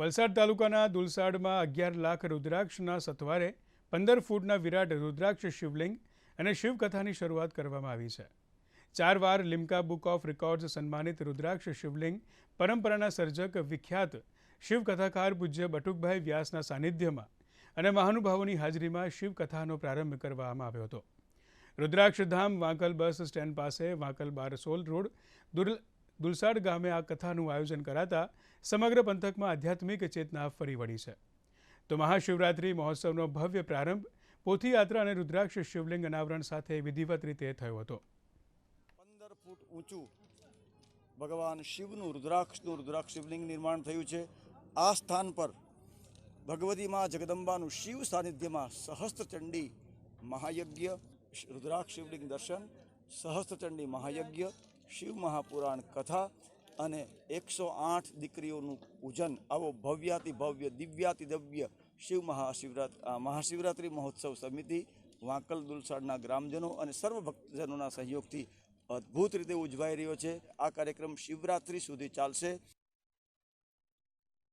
વલસાડ તાલુકાના દુલસાડમાં અગિયાર લાખ રુદ્રાક્ષના સથવારે પંદર ફૂટના વિરાટ રુદ્રાક્ષ શિવલિંગ અને શિવકથાની શરૂઆત કરવામાં આવી છે. ચાર વાર લિમ્કા બુક ઓફ રેકોર્ડ્સ સન્માનિત રુદ્રાક્ષ શિવલિંગ પરંપરાના સર્જક વિખ્યાત શિવકથાકાર પૂજ્ય બટુકભાઈ વ્યાસના સાનિધ્યમાં અને મહાનુભાવોની હાજરીમાં શિવકથાનો પ્રારંભ કરવામાં આવ્યો હતો. રુદ્રાક્ષધામ વાંકલ બસ સ્ટેન્ડ પાસે વાંકલ બારસોલ રોડ દુલસાડ ગામે આ કથાનું આયોજન કરાતા સમગ્ર પંથકમાં આધ્યાત્મિક ચેતના ફરી વળી છે. તો મહાશિવરાત્રિ મહોત્સવનો ભવ્ય પ્રારંભ પોથીયાત્રા અને રુદ્રાક્ષ શિવલિંગ અનાવરણ સાથે વિધિવત રીતે થયો હતો. પંદર ફૂટ ઊંચું ભગવાન શિવનું રુદ્રાક્ષનું રુદ્રાક્ષ શિવલિંગ નિર્માણ થયું છે. આ સ્થાન પર ભગવતી મા જગદંબાનું શિવ સાનિધ્યમાં સહસ્ત્રચંડી મહાયજ્ઞ, રુદ્રાક્ષ શિવલિંગ દર્શન સહસ્ત્રચંડી મહાયજ્ઞ શિવ મહાપુરાણ કથા અને એકસો આઠ દીકરીઓનું પૂજન. આવો ભવ્યાતિ ભવ્ય, દિવ્યાતિ દિવ્ય શિવ મહાશિવરાત મહાશિવરાત્રિ મહોત્સવ સમિતિ, વાંકલ દુલસાડના ગ્રામજનો અને સર્વ ભક્તજનોના સહયોગથી અદ્ભુત રીતે ઉજવાઈ રહ્યો છે. આ કાર્યક્રમ શિવરાત્રિ સુધી ચાલશે.